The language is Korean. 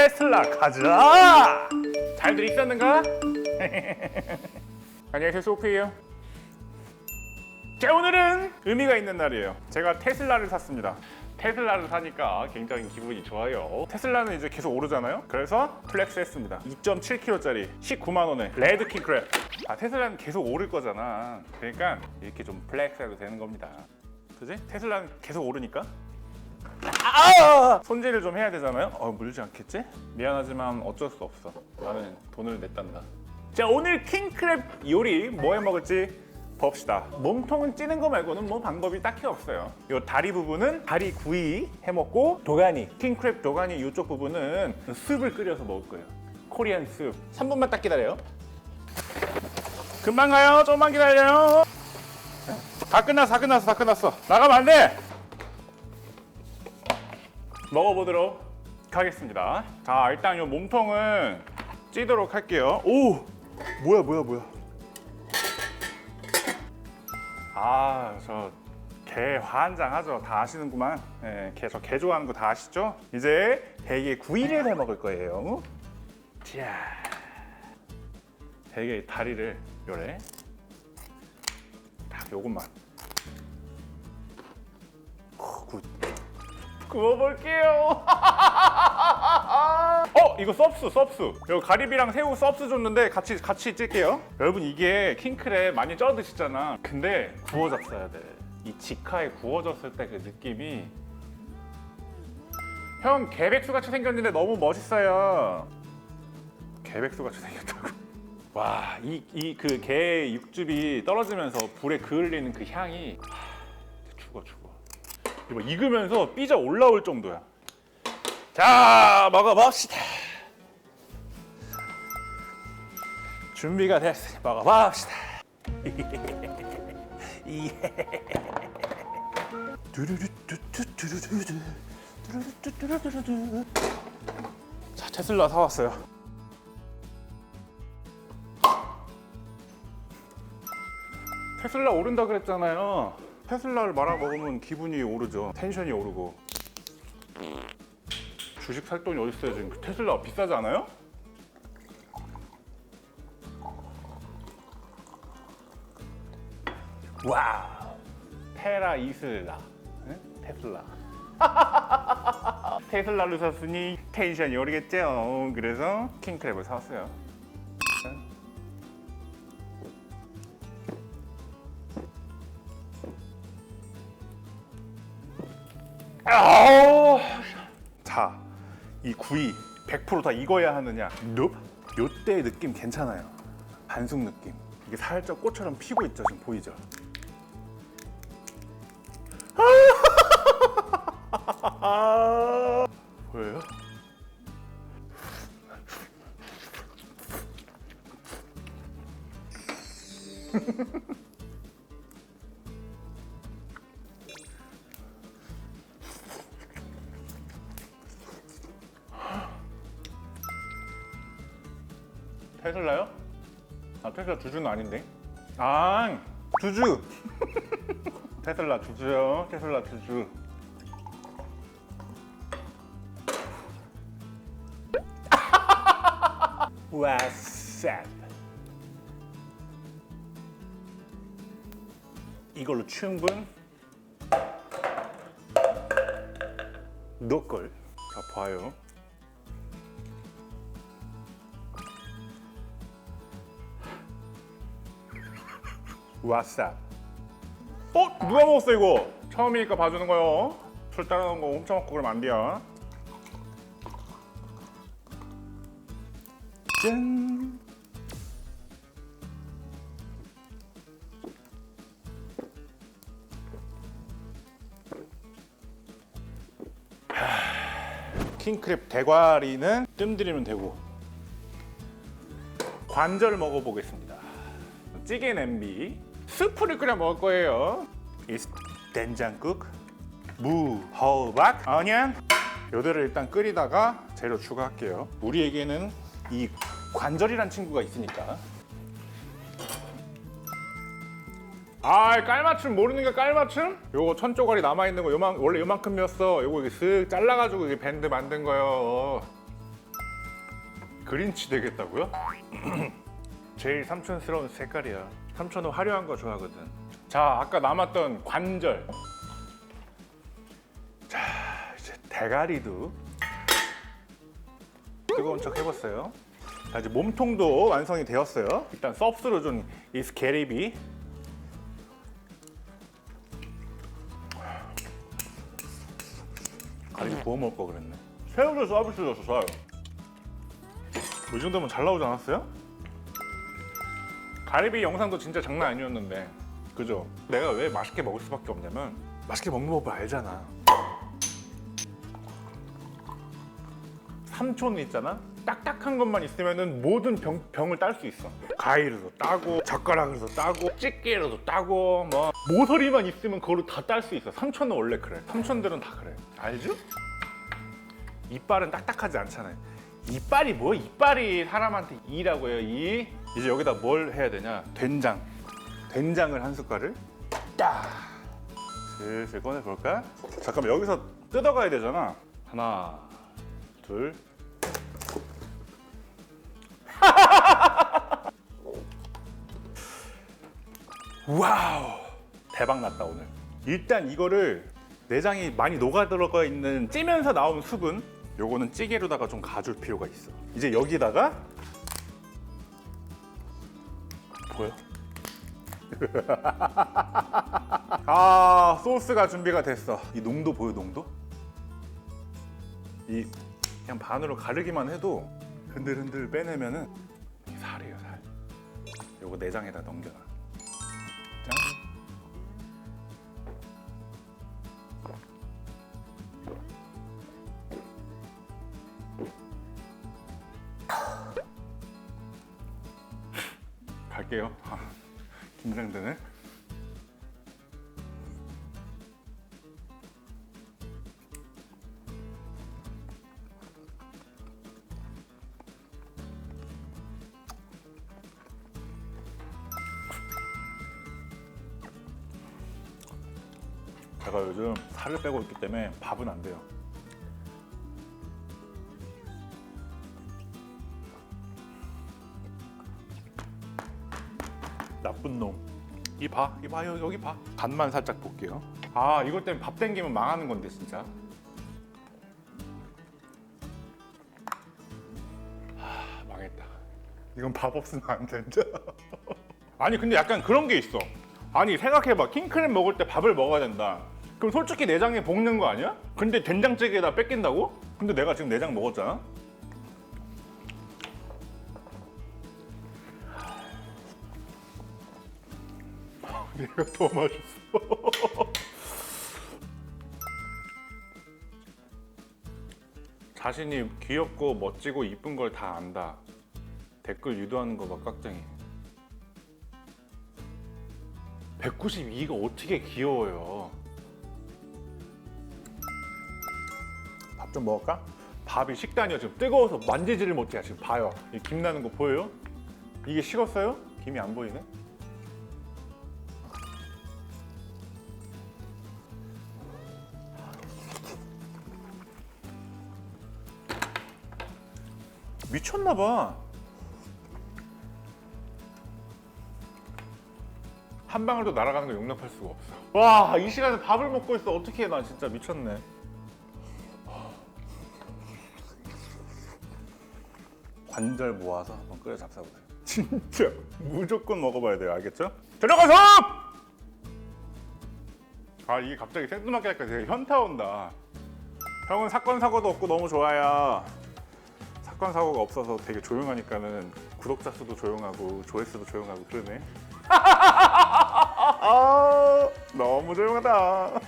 테슬라 가자. 잘들 있었는가? 안녕하세요 소피예요. 자 오늘은 의미가 있는 날이에요. 제가 테슬라를 샀습니다. 테슬라를 사니까 굉장히 기분이 좋아요. 테슬라는 이제 계속 오르잖아요. 그래서 플렉스 했습니다. 2.7kg짜리 19만 원에 레드 킹 크랩. 아 테슬라는 계속 오를 거잖아. 그러니까 이렇게 좀 플렉스 해도 되는 겁니다. 그지? 테슬라는 계속 오르니까. 아! 손질을 좀 해야 되잖아요. 어, 물지 않겠지? 미안하지만 어쩔 수 없어. 나는 돈을 냈단다. 자 오늘 킹크랩 요리 뭐 해 먹을지 봅시다. 몸통은 찌는 거 말고는 뭐 방법이 딱히 없어요. 요 다리 부분은 다리 구이 해 먹고 도가니 킹크랩 도가니 이쪽 부분은 습을 끓여서 먹을 거예요. 코리안 습. 3분만 딱 기다려요. 금방 가요. 조금만 기다려요. 다 끝났어, 다 끝났어, 다 끝났어. 나가면 안 돼. 먹어보도록 하겠습니다. 자, 일단 이 몸통은 찌도록 할게요. 오, 뭐야, 뭐야, 뭐야. 아, 저개 환장하죠. 다 아시는구만. 예, 개, 저개 좋아하는 거 다 아시죠? 이제 대게 구이를 해 먹을 거예요. 자, 대게 다리를 요래. 딱 요것만. 후, 굿. 구워볼게요. 어 이거 섭스 섭스. 이거 가리비랑 새우 섭스 줬는데 같이 같이 찔게요. 여러분 이게 킹크랩 많이 쪄 드시잖아. 근데 구워졌어야 돼. 이 직화에 구워졌을 때 그 느낌이 형 개백수 같이 생겼는데 너무 멋있어요. 개백수 같이 생겼다고. 와, 이 이 그 개 육즙이 떨어지면서 불에 그을리는 그 향이 하, 죽어 죽어. 이거 익으면서 삐져 올라올 정도야. 자, 먹어봅시다. 준비가 됐으니 먹어봅시다. 자, 테슬라 사왔어요. 테슬라 오른다 그랬잖아요. 테슬라를 말아 먹으면 기분이 오르죠. 텐션이 오르고. 주식 살 돈이 어디 있어요 지금? 테슬라 비싸지 않아요? 와우. 테라 이슬라. 응? 테슬라. 테슬라를 샀으니 텐션이 오르겠죠. 그래서 킹크랩을 사왔어요. 이 구이 100%다 익어야 하느냐? nope. 요때 느낌 괜찮아요. 반숙 느낌. 이게 살짝 꽃처럼 피고 있죠, 지금 보이죠? 보여요? 테슬라요? 아 테슬라 주주는 아닌데. 아 주주. 테슬라 주주요. 테슬라 주주. 와쌉. 이걸로 충분. 너걸. 자 봐요. 와쌉. 어? 누가 먹었어 이거? 처음이니까 봐주는 거요. 술 따라 놓은 거 훔쳐 먹고 그러면 안 돼요. 짠. 하, 킹크랩 대과리는 뜸 들이면 되고 관절 먹어보겠습니다. 찌개 냄비 스프를 끓여 먹을 거예요. 이 된장국, 무, 호박, 어니언 요대로 일단 끓이다가 재료 추가할게요. 우리에게는 이 관절이란 친구가 있으니까. 아 깔맞춤 모르는 게 깔맞춤? 요거 천 조각이 남아 있는 거 요만 원래 요만큼이었어. 요거 이렇게 쓱 잘라 가지고 이게 밴드 만든 거요. 그린치 되겠다고요? 제일 삼촌스러운 색깔이야. 삼촌은 화려한 거 좋아하거든. 자, 아까 남았던 관절. 자, 이제 대가리도 뜨거운 척 해봤어요. 자, 이제 몸통도 완성이 되었어요. 일단 서브스로 준 이 스케리비. 가리비 구워 먹을 거 그랬네. 새우젓 서비스 줬어, 좋아요. 이 정도면 잘 나오지 않았어요? 가리비 영상도 진짜 장난 아니었는데 그죠? 내가 왜 맛있게 먹을 수밖에 없냐면 맛있게 먹는 법을 알잖아 삼촌 있잖아? 딱딱한 것만 있으면은 모든 병, 병을 딸 수 있어 가위로도 따고 젓가락으로도 따고 집게로도 따고 뭐 모서리만 있으면 그걸로 다 딸 수 있어 삼촌은 원래 그래 삼촌들은 다 그래 알죠? 이빨은 딱딱하지 않잖아요. 이빨이 뭐 이빨이 사람한테 이라고 해요. 이 이제 여기다 뭘 해야 되냐? 된장. 된장을 한 숟갈을 딱 슬슬 꺼내 볼까? 잠깐만 여기서 뜯어가야 되잖아. 하나, 둘. 와우 대박 났다 오늘 일단 이거를 내장이 많이 녹아 들어가 있는 찌면서 나온 수분 요거는 찌개로다가 좀 가줄 필요가 있어 이제 여기다가 보여? 아 소스가 준비가 됐어 이 농도 보여 농도? 이 그냥 반으로 가르기만 해도 흔들흔들 빼내면은 살이에요 살 요거 내장에다 넘겨놔 짠 갈게요. 아, 긴장되네. 제가 요즘 살을 빼고 있기 때문에 밥은 안 돼요. 나쁜 놈. 이 봐, 이 봐요, 여기 봐. 간만 살짝 볼게요. 아, 이것 때문에 밥 땡기면 망하는 건데 진짜. 하, 망했다. 이건 밥 없으면 안 된다. 아니 근데 약간 그런 게 있어. 아니 생각해봐, 킹크랩 먹을 때 밥을 먹어야 된다. 그럼 솔직히 내장에 볶는 거 아니야? 근데 된장찌개에다 뺏긴다고? 근데 내가 지금 내장 먹었잖아. 얘가 더 맛있어. 자신이 귀엽고 멋지고 이쁜 걸 다 안다. 댓글 유도하는 거 봐, 깍쟁이. 192가 어떻게 귀여워요? 밥 좀 먹을까? 밥이 식단이요. 지금 뜨거워서 만지지를 못해. 지금 봐요. 이 김 나는 거 보여요? 이게 식었어요? 김이 안 보이네? 미쳤나 봐. 한 방울도 날아가는 거 용납할 수가 없어. 와, 이 시간에 밥을 먹고 있어. 어떻게 해? 나 진짜 미쳤네. 관절 모아서 한번 끓여 잡숴보세요. 진짜 무조건 먹어봐야 돼요. 알겠죠? 들어가서! 아, 이게 갑자기 생뚱맞게 하니까 되게 현타 온다. 형은 사건 사고도 없고 너무 좋아요. 사건 사고가 없어서 되게 조용하니까는 구독자 수도 조용하고 조회수도 조용하고 그러네. 아, 너무 조용하다.